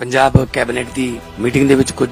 Punjab cabinet ਦੀ meeting ਦੇ ਵਿੱਚ ਕੁਝ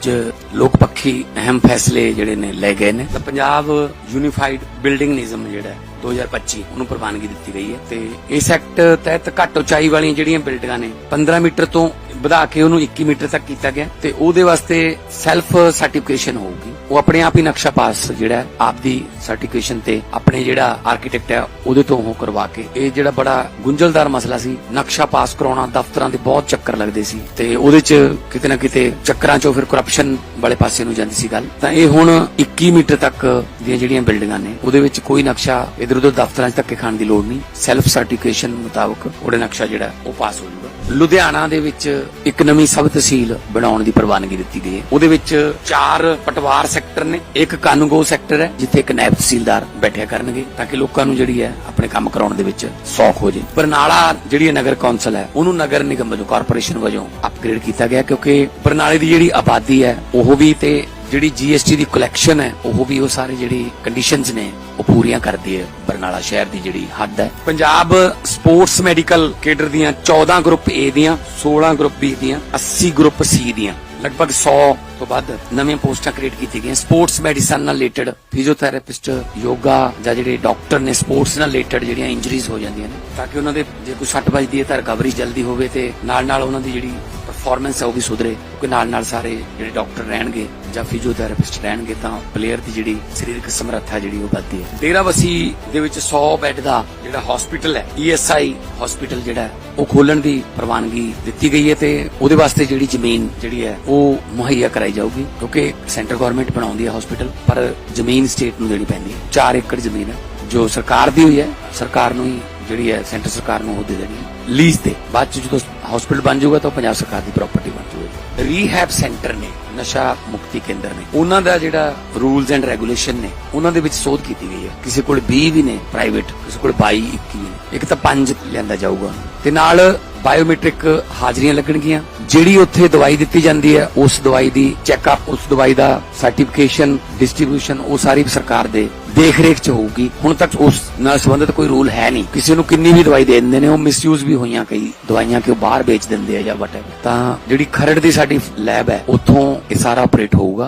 ਲੋਕ ਪੱਖੀ ਅਹਿਮ ਫੈਸਲੇ ਜਿਹੜੇ ਨੇ ਲਏ ਗਏ ਨੇ। ਤਾਂ ਪੰਜਾਬ ਯੂਨੀਫਾਈਡ ਬਿਲਡਿੰਗ ਨਿਯਮ ਜਿਹੜਾ ਹੈ 2025 ਉਹਨੂੰ ਪ੍ਰਵਾਨਗੀ ਦਿੱਤੀ ਗਈ ਹੈ ਤੇ ਇਸ ਐਕਟ ਤਹਿਤ ਘੱਟ ਉਚਾਈ ਵਾਲੀਆਂ ਜਿਹੜੀਆਂ ਬਿਲਡਿੰਗਾਂ ਨੇ 15 ਮੀਟਰ ਤੋਂ ਵਧਾ ਕੇ ਉਹਨੂੰ 21 ਮੀਟਰ ਤੱਕ ਕੀਤਾ ਗਿਆ ਤੇ ਉਹਦੇ ਵਾਸਤੇ ਸੈਲਫ ਸਰਟੀਫਿਕੇਸ਼ਨ ਹੋਊਗੀ। ਉਹ ਆਪਣੇ ਆਪ ਹੀ ਨਕਸ਼ਾ ਪਾਸ ਜਿਹੜਾ ਆਪ ਦੀ ਸਰਟੀਫਿਕੇਸ਼ਨ ਤੇ ਆਪਣੇ ਜਿਹੜਾ ਆਰਕੀਟੈਕਟ ਹੈ, ਉਹਦੇ ਤੋਂ ਉਹ ਕਰਵਾ ਕੇ। ਇਹ ਜਿਹੜਾ ਬੜਾ ਗੁੰਝਲਦਾਰ ਮਸਲਾ ਸੀ, ਨਕਸ਼ਾ ਪਾਸ ਕਰਾਉਣਾ ਦਫ਼ਤਰਾਂ ਦੇ ਬਹੁਤ ਚੱਕਰ ਲੱਗਦੇ ਸੀ ਤੇ ਉਹਦੇ 'ਚ ਕਿਤੇ ਨਾ ਕਿਤੇ ਚੱਕਰਾਂ 'ਚੋਂ ਫਿਰ ਕਰਪਸ਼ਨ ਵਾਲੇ ਪਾਸੇ ਨੂੰ ਜਾਂਦੀ ਸੀ ਗੱਲ। ਤਾਂ ਇਹ ਹੁਣ 21 ਮੀਟਰ ਤੱਕ ਦੀਆਂ ਜਿਹੜੀਆਂ ਬਿਲਡਿੰਗਾਂ ਨੇ, ਉਹਦੇ ਵਿੱਚ ਕੋਈ ਨਕਸ਼ਾ ਇਧਰ ਉਧਰ ਦਫ਼ਤਰਾਂ 'ਚ ਧੱਕੇ ਖਾਣ ਦੀ ਲੋੜ ਨਹੀਂ। ਸੈਲਫ ਸਰਟੀਫਿਕੇਸ਼ਨ ਮੁਤਾਬਕ ਉਹਦੇ ਨਕਸ਼ਾ ਜਿਹੜਾ ਉਹ ਪਾਸ ਹੋ ਲੁਧਿਆਣਾ ਦੇ ਵਿੱਚ ਇੱਕ ਨਵੀਂ ਸਬ ਤਹਿਸੀਲ ਬਣਾਉਣ ਦੀ ਪ੍ਰਵਾਨਗੀ ਦਿੱਤੀ ਗਈ ਹੈ। ਉਹਦੇ ਵਿੱਚ ਚਾਰ ਪਟਵਾਰ ਸੈਕਟਰ ਨੇ, ਇੱਕ ਕਾਨੂੰਗੋ ਸੈਕਟਰ ਹੈ, ਜਿੱਥੇ ਇੱਕ ਨਾਇਬ ਤਹਿਸੀਲਦਾਰ ਬੈਠਿਆ ਕਰਨਗੇ, ਤਾਂ ਕਿ ਲੋਕਾਂ ਨੂੰ ਜਿਹੜੀ ਹੈ ਆਪਣੇ ਕੰਮ ਕਰਾਉਣ ਦੇ ਵਿੱਚ ਸੌਖ ਹੋ ਜੇ ਬਰਨਾਲਾ ਜਿਹੜੀ ਹੈ ਨਗਰ ਕੌਂਸਲ ਹੈ, ਉਹਨੂੰ ਨਗਰ ਨਿਗਮ ਵਜੋਂ ਕਾਰਪੋਰੇਸ਼ਨ ਵਜੋਂ ਅਪਗ੍ਰੇਡ ਕੀਤਾ ਗਿਆ, ਕਿਉਂਕਿ ਬਰਨਾਲੇ ਦੀ ਜਿਹੜੀ ਆਬਾਦੀ ਹੈ, ਉਹ ਵੀ ਤੇ ਜਿਹੜੀ ਜੀਐਸਟੀ ਦੀ ਕਲੈਕਸ਼ਨ ਹੈ, ਉਹ ਵੀ ਉਹ ਸਾਰੇ ਜਿਹੜੀ ਕੰਡੀਸ਼ਨਸ ਨੇ, ਉਹ ਪੂਰੀਆਂ ਕਰਦੀ ਹੈ ਬਰਨਾਲਾ ਸ਼ਹਿਰ ਦੀ ਜਿਹੜੀ ਹੱਦ ਹੈ। ਪੰਜਾਬ ਸਪੋਰਟਸ ਮੈਡੀਕਲ ਕੇਡਰ ਦੀਆਂ 14 ਗਰੁੱਪ A ਦੀਆਂ 16 ਗਰੁੱਪ B ਦੀਆਂ 80 ਗਰੁੱਪ C ਦੀਆਂ, ਲਗਭਗ 100 ਤੋਂ ਵੱਧ ਨਵੀਆਂ ਪੋਸਟਾਂ ਕ੍ਰੀਏਟ ਕੀਤੀਆਂ ਗਈਆਂ। ਸਪੋਰਟਸ ਮੈਡੀਸਨ ਨਾਲ ਰਿਲੇਟਡ ਫਿਜ਼ੀਓਥੈਰੇਪਿਸਟ ਯੋਗਾ ਜਾਂ ਜਿਹੜੇ ਡਾਕਟਰ ਨੇ ਸਪੋਰਟਸ ਨਾਲ ਰਿਲੇਟਡ ਜਿਹੜੀਆਂ ਇੰਜਰੀਜ਼ ਹੋ ਜਾਂਦੀਆਂ ਨੇ, ਤਾਂ ਕਿ ਉਹਨਾਂ ਦੇ ਜੇ ਕੋਈ ਸੱਟ ਵੱਜਦੀ ਹੈ ਤਾਂ ਰਿਕਵਰੀ ਜਲਦੀ ਹੋਵੇ ਤੇ ਨਾਲ ਨਾਲ ਉਹਨਾਂ ਦੀ ਜਿਹੜੀ ਪਰਫਾਰਮੈਂਸ ਹੈ ਉਹ ਵੀ ਸੁਧਰੇ। ਕਿਉਂਕਿ ਨਾਲ ਨਾਲ ਸਾਰੇ ਜਿਹੜੇ ਡਾਕਟਰ ਰਹਿਣਗੇ ਜਾਂ ਫਿਜ਼ੀਓਥੈਰੇਪਿਸਟ ਰਹਿਣਗੇ, ਤਾਂ ਪਲੇਅਰ ਦੀ ਜਿਹੜੀ ਸਰੀਰਕ ਸਮਰੱਥਾ ਜਿਹੜੀ ਉਹ ਵੱਧਦੀ ਹੈ। ਡੇਰਾਬੱਸੀ ਦੇ ਵਿੱਚ 100 ਬੈੱਡ ਦਾ ਜਿਹੜਾ ਹਸਪੀਟਲ ਹੈ ਈਐਸਆਈ ਹਸਪੀਟਲ ਜਿਹੜਾ, ਉਹ ਖੋਲਣ ਦੀ ਪ੍ਰਵਾਨਗੀ ਦਿੱਤੀ ਗਈ ਹੈ ਤੇ ਉਹਦੇ ਵਾਸਤੇ ਜਿਹੜੀ ਜ਼ਮੀਨ ਜਿਹੜੀ ਹੈ, ਉਹ ਮੁਹੱਈਆ ਕਰਾਈ ਜਾਊਗੀ। ਕਿਉਂਕਿ ਸੈਂਟਰ ਗਵਰਨਮੈਂਟ ਬਣਾਉਂਦੀ ਹੈ ਹਸਪੀਟਲ ਪਰ ਜ਼ਮੀਨ ਸਟੇਟ ਨੂੰ ਦੇਣੀ ਪੈਂਦੀ ਹੈ। 4 ਏਕੜ ਜ਼ਮੀਨ ਹੈ, ਜੋ ਸਰਕਾਰ ਦੀ ਹੋਈ ਹੈ, ਸਰਕਾਰ ਨੂੰ ਹੀ ਜਿਹੜੀ ਹੈ, ਸੈਂਟਰ ਸਰਕਾਰ ਨੂੰ ਉਹ ਦੇ ਦੇਣੀ ਲੀਜ਼ ਤੇ, ਬਾਅਦ ਚ ਜਦੋਂ ਹਸਪੀਟਲ ਬਣ ਜਾਊਗਾ ਤਾਂ ਉਹ ਪੰਜਾਬ ਸਰਕਾਰ ਦੀ ਪ੍ਰਾਪਰਟੀ ਬਣ ਜਾਊਗੀ। ਰੀਹੈਬ ਸੈਂਟਰ ਨੇ, ਨਸ਼ਾ ਮੁਕਤੀ ਕੇਂਦਰ ਨੇ, ਉਹਨਾਂ ਦਾ ਜਿਹੜਾ ਰੂਲਸ ਐਂਡ ਰੈਗੂਲੇਸ਼ਨ ਨੇ, ਉਹਨਾਂ ਦੇ ਵਿੱਚ ਸੋਧ ਕੀਤੀ ਗਈ ਹੈ। ਕਿਸੇ ਕੋਲ 20 ਵੀ ਨੇ ਪ੍ਰਾਈਵੇਟ ਕਿਸੇ ਕੋਲ 22 21 ਨੇ। ਇੱਕ ਤਾਂ 5 ਲਿਆਂਦਾ ਜਾਊਗਾ। ਤੇ ਨਾਲ ਬਾਇਓਮੈਟ੍ਰਿਕ ਹਾਜ਼ਰੀਆਂ ਲੱਗਣਗੀਆਂ। ਜਿਹੜੀ ਉੱਥੇ ਦਵਾਈ ਦਿੱਤੀ ਜਾਂਦੀ ਹੈ, ਉਸ ਦਵਾਈ ਦੀ ਚੈੱਕਅਪ ਉਸ ਦਵਾਈ ਦਾ ਸਰਟੀਫਿਕੇਸ਼ਨ ਡਿਸਟ੍ਰੀਬਿਊਸ਼ਨ ਉਹ ਸਾਰੀ ਸਰਕਾਰ ਦੇ ਦੇਖ ਰੇਖ ਚ ਹੋਊਗੀ। ਹੁਣ ਤੱਕ ਉਸ ਨਾਲ ਸੰਬੰਧਿਤ ਕੋਈ ਰੂਲ ਹੈ ਨਹੀਂ। ਕਿਸੇ ਨੂੰ ਕਿੰਨੀ ਵੀ ਦਵਾਈ ਦੇ ਦਿੰਦੇ ਨੇ, ਉਹ ਮਿਸਯੂਜ਼ ਵੀ ਹੋਈਆਂ ਕਈ ਦਵਾਈਆਂ ਕਿ ਉਹ ਬਾਹਰ ਵੇਚ ਦਿੰਦੇ ਆ ਜਾਂ ਵਟਐਵਰ ਤਾਂ ਜਿਹੜੀ ਖਰੜ ਦੀ ਸਾਡੀ ਲੈਬ ਹੈ, ਉੱਥੋਂ ਇਹ ਸਾਰਾ ਆਪਰੇਟ ਹੋਊਗਾ।